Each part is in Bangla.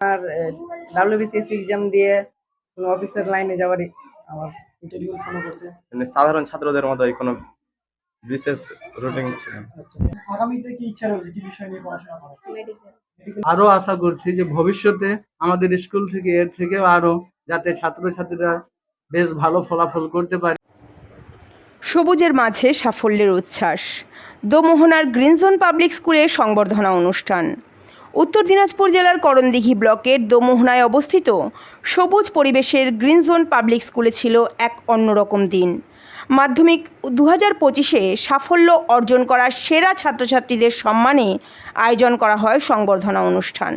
আর ডাব্লিউবিসিএস এক্সাম দিয়ে কোনো অফিসের লাইনে যাওয়ারই আমার মানে সাধারণ ছাত্রদের মতো কোনো বিশেষ রুটিন ছিল আচ্ছা। আগামীতে কি ইচ্ছা রয়েছে? কি বিষয় নিয়ে পড়াশোনা করার? আরও আশা করছি যে ভবিষ্যতে আমাদের স্কুল থেকে এর থেকেও আরও যাতে ছাত্রছাত্রীরা বেশ ভালো ফলাফল করতে পারে। সবুজের মাঝে সাফল্যের উচ্ছ্বাস। দোমোহনার গ্রিনজোন পাবলিক স্কুলের সংবর্ধনা অনুষ্ঠান। উত্তর দিনাজপুর জেলার করণদিঘি ব্লকের দোমোহনায় অবস্থিত সবুজ পরিবেশের গ্রিনজোন পাবলিক স্কুলে ছিল এক অন্যরকম দিন। মাধ্যমিক দু হাজার পঁচিশে সাফল্য অর্জন করা সেরা ছাত্রছাত্রীদের সম্মানে আয়োজন করা হয় সংবর্ধনা অনুষ্ঠান।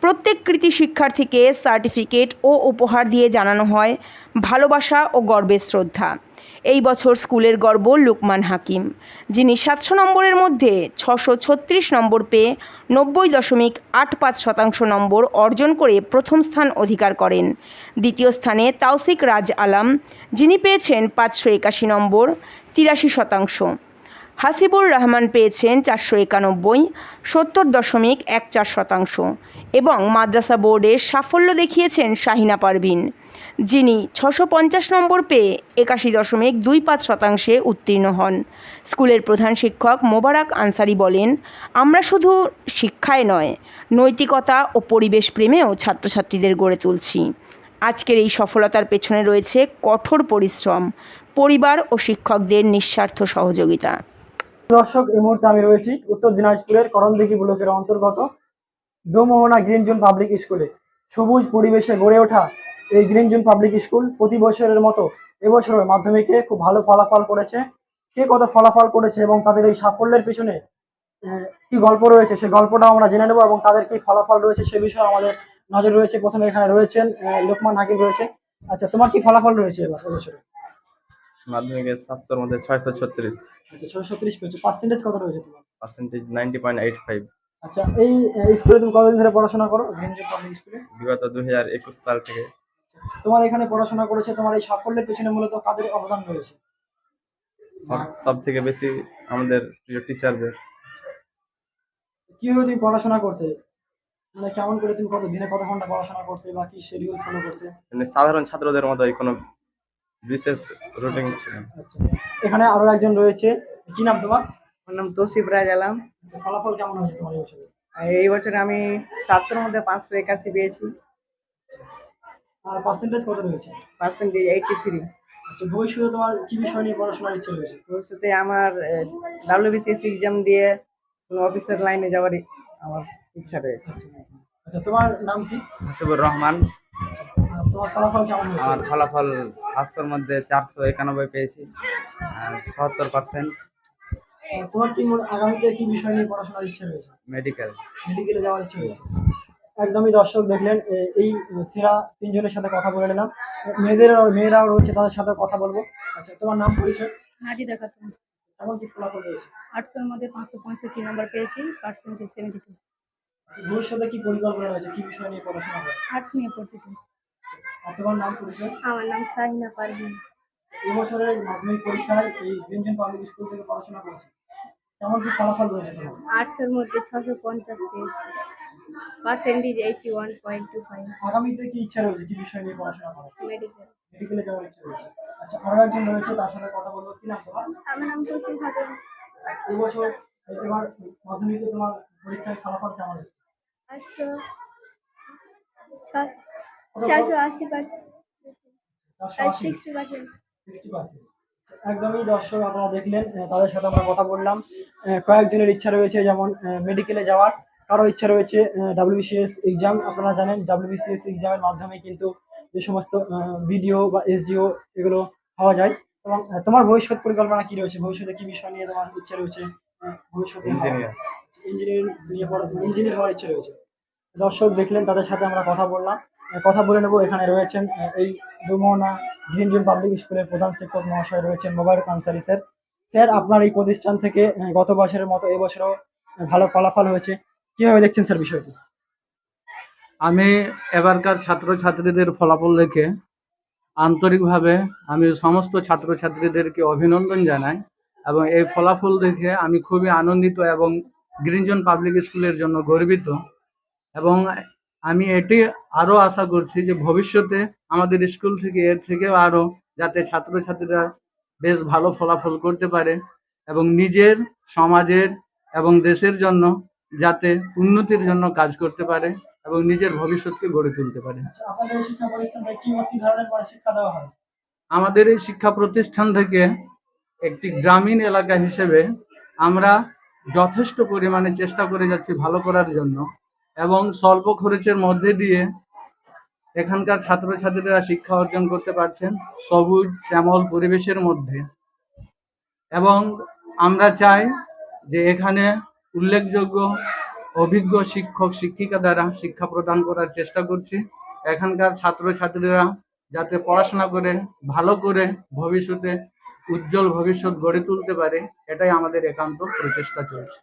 প্রত্যেক কৃতি শিক্ষার্থীকে সার্টিফিকেট ও উপহার দিয়ে জানানো হয় ভালোবাসা ও গর্বের শ্রদ্ধা। এই বছর স্কুলের গর্ব লুকমান হাকিম, যিনি সাতশো নম্বরের মধ্যে ছশো ছত্রিশ নম্বর পেয়ে নব্বই দশমিক আট পাঁচ শতাংশ নম্বর অর্জন করে প্রথম স্থান অধিকার করেন। দ্বিতীয় স্থানে তাওসিক রাজ আলাম, যিনি পেয়েছেন পাঁচশো একাশি নম্বর, তিরাশি শতাংশ। হাসিবুর রহমান পেয়েছেন চারশো একানব্বই, সত্তর দশমিক এক চার শতাংশ এবং মাদ্রাসা বোর্ডে সাফল্য দেখিয়েছেন শাহিনা পারভিন। যিনি ছশো পঞ্চাশ নম্বর পেয়ে একাশি দশমিক দুই পাঁচ শতাংশে উত্তীর্ণ হন। স্কুলের প্রধান শিক্ষক মোবারক আনসারি বলেন, আমরা শুধু শিক্ষায় নয়, নৈতিকতা ও পরিবেশ প্রেমেও ছাত্রছাত্রীদের গড়ে তুলছি। আজকের এই সফলতার পেছনে রয়েছে কঠোর পরিশ্রম, পরিবার ও শিক্ষকদের নিঃস্বার্থ সহযোগিতা। দর্শক, এই মুহূর্তে আমি রয়েছি উত্তর দিনাজপুরের করণদিঘি ব্লকের অন্তর্গত দোমোহনা গ্রিন জোন পাবলিক স্কুলে। সবুজ পরিবেশে গড়ে ওঠা এই গ্রিন জোন পাবলিক স্কুল প্রতি বছরের মতো এবছরও মাধ্যমিকে খুব ভালো ফলাফল করেছে। কে কত ফলাফল করেছে এবং তাদের এই সাফল্যের পিছনে কি গল্প রয়েছে সেই গল্পটাও আমরা জেনে নেব এবং তাদের কি ফলাফল রয়েছে সে বিষয়ে আমাদের নজর রয়েছে। প্রথমে এখানে রয়েছেন লোকমান হাকিম রয়েছে। আচ্ছা তোমার কি ফলাফল রয়েছে এবার এবছরে? মাধ্যমিকে সাতশোর মধ্যে ছয়শো ছত্রিশ। আচ্ছা ছয়শো ত্রিশ পেয়েছ। পার্সেন্টেজ কত রয়েছে তোমার? Percentage ninety point eight five আচ্ছা এই স্কুলে তুমি কতদিন ধরে পড়াশোনা করো গ্রিনজোন পাবলিক স্কুলে বিগত দুই হাজার একুশ সাল থেকে। তোমার এখানে পড়াশোনা করেছে তোমার এই সাফল্যের পেছনে মূলত কাদের অবদান রয়েছে? সব থেকে বেশি আমাদের প্রিয় টিচারদের কীভাবে তুমি পড়াশোনা করতে? মানে কেমন করে তুমি কত দিনে কত ঘণ্টা পড়াশোনা করতে বা কি শিডিউল ফলো করতে? মানে সাধারণ ছাত্রদের মতো কোনো বিশেষ রুটিন ছিল আচ্ছা। এখানে আরও একজন রয়েছে। কি নাম তোমার? আমার নাম তৌসিফ রাজ আলাম আচ্ছা, ফলাফল কেমন হয়েছে তোমার এই বছরে? এই বছর আমি সাতশোর মধ্যে পাঁচশো একাশি পেয়েছি। আর পার্সেন্টেজ কত রয়েছে? পার্সেন্টেজ এইটটি থ্রি আচ্ছা ভবিষ্যতে তোমার কি বিষয় নিয়ে পড়াশোনার ইচ্ছে রয়েছে? ভবিষ্যতে আমার ডাব্লিউবিসিএস এক্সাম দিয়ে কোনো অফিসের লাইনে যাওয়ারই আমার ইচ্ছা রয়েছে। আচ্ছা আচ্ছা তোমার নাম কি? হাসিবুর রহমান। আচ্ছা আর তোমার ফলাফল কেমন হয়েছে? আমার ফলাফল সাতশোর মধ্যে চারশো একানব্বই পেয়েছি সত্তর পার্সেন্ট তোমার কি মোট আগামীতে কি বিষয় নিয়ে পড়াশোনার ইচ্ছে রয়েছে? মেডিকেল মেডিকেলে যাওয়ার ইচ্ছে রয়েছে? একদমই দর্শক দেখলেন এই সেরা তিনজনের সাথে কথা বলে নিলাম। মেয়েদের মেয়েরাও রয়েছে তাদের সাথে কথা বলব। আচ্ছা তোমার নাম পরিচয়? নাজিদা খাতুন কেমন কি ফলাফল রয়েছে? আটশোর মধ্যে পাঁচশো পঁয়ষট্টি নম্বর পেয়েছি পার্সেন্টেজ সেভেন্টি টু আচ্ছা ভবিষ্যতে কি পরিকল্পনা রয়েছে? কি বিষয় নিয়ে পড়াশোনা আর্টস নিয়ে পড়তেছি আর তোমার নাম পরিচয়? আমার নাম সাহিনা পারভিন এবছরের মাধ্যমিক পরীক্ষায় এই গ্রিনজেন পাবলিক স্কুল থেকে পড়াশোনা করেছে। কেমন কি ফলাফল রয়েছে তোমার? আর্টসের মধ্যে ছশো পঞ্চাশ পেয়েছি। Percentage eighty one point two five আগামীতে কি ইচ্ছা রয়েছে? কি বিষয় নিয়ে পড়াশোনা করার? মেডিকেল মেডিকেলে যাওয়ার ইচ্ছা রয়েছে? আচ্ছা আরও একজন রয়েছে তার সাথে কথা বলব। কি নাম তোমার? আমার নাম তুলসী খাতুন এবছর এবার মাধ্যমিকে তোমার পরীক্ষায় ফলাফল কেমন এসেছে আটশো চারশো আশি পার্সেন্ট। একদমই দর্শক আপনারা দেখলেন তাদের সাথে আমরা কথা বললাম। কয়েকজনের ইচ্ছা রয়েছে যেমন মেডিকেলে যাওয়ার। কারও ইচ্ছা রয়েছে ডাব্লিউবিসিএস এক্সাম আপনারা জানেন ডাব্লিউবিসিএস এক্সামের মাধ্যমে কিন্তু যে সমস্ত বিডিও বা এসডিও এগুলো পাওয়া যায়। এবং তোমার ভবিষ্যৎ পরিকল্পনা কি রয়েছে? ভবিষ্যতে কি বিষয় নিয়ে তোমার ইচ্ছা রয়েছে? ভবিষ্যতে. ইঞ্জিনিয়ারিং নিয়ে পড়া ইঞ্জিনিয়ার হওয়ার ইচ্ছে রয়েছে। দর্শক দেখলেন তাদের সাথে আমরা কথা বললাম। কথা বলে নেব এখানে রয়েছেন এই ডুমোনা গ্রিনজোন পাবলিক স্কুলের প্রধান শিক্ষক মহাশয় রয়েছেন মোবারক আনসারি স্যার। স্যার আপনার এই প্রতিষ্ঠান থেকে গত বছরের মতো এবছরও ভালো ফলাফল হয়েছে। কীভাবে দেখছেন স্যার বিষয়টি? আমি এবারকার ছাত্রছাত্রীদের ফলাফল দেখে আন্তরিকভাবে আমি সমস্ত ছাত্রছাত্রীদেরকে অভিনন্দন জানাই এবং এই ফলাফল দেখে আমি খুবই আনন্দিত এবং গ্রিনজন পাবলিক স্কুলের জন্য গর্বিত এবং আমি এটি আরও আশা করছি যে ভবিষ্যতে আমাদের স্কুল থেকে, এর থেকেও আরও যাতে ছাত্রছাত্রীরা বেশ ভালো ফলাফল করতে পারে এবং নিজের, সমাজের এবং দেশের জন্য যাতে উন্নতির জন্য কাজ করতে পারে এবং নিজের ভবিষ্যৎকে গড়ে তুলতে পারে। আচ্ছা আমাদের এই শিক্ষা প্রতিষ্ঠান থেকে একটি গ্রামীণ এলাকা হিসেবে আমরা যথেষ্ট পরিমাণে চেষ্টা করে যাচ্ছি ভালো করার জন্য এবং স্বল্প খরচের মধ্যে দিয়ে এখানকার ছাত্রছাত্রীরা শিক্ষা অর্জন করতে পারছেন সবুজ শ্যামল পরিবেশের মধ্যে। এবং আমরা চাই যে এখানে উল্লেখযোগ্য অভিজ্ঞ শিক্ষক, শিক্ষিকা দ্বারা শিক্ষা প্রদান করার চেষ্টা করছি এখানকার ছাত্রছাত্রীরা যাতে পড়াশোনা করে, ভালো করে ভবিষ্যতে, উজ্জ্বল ভবিষ্যৎ গড়ে তুলতে পারে, এটাই আমাদের একান্ত প্রচেষ্টা চলছে।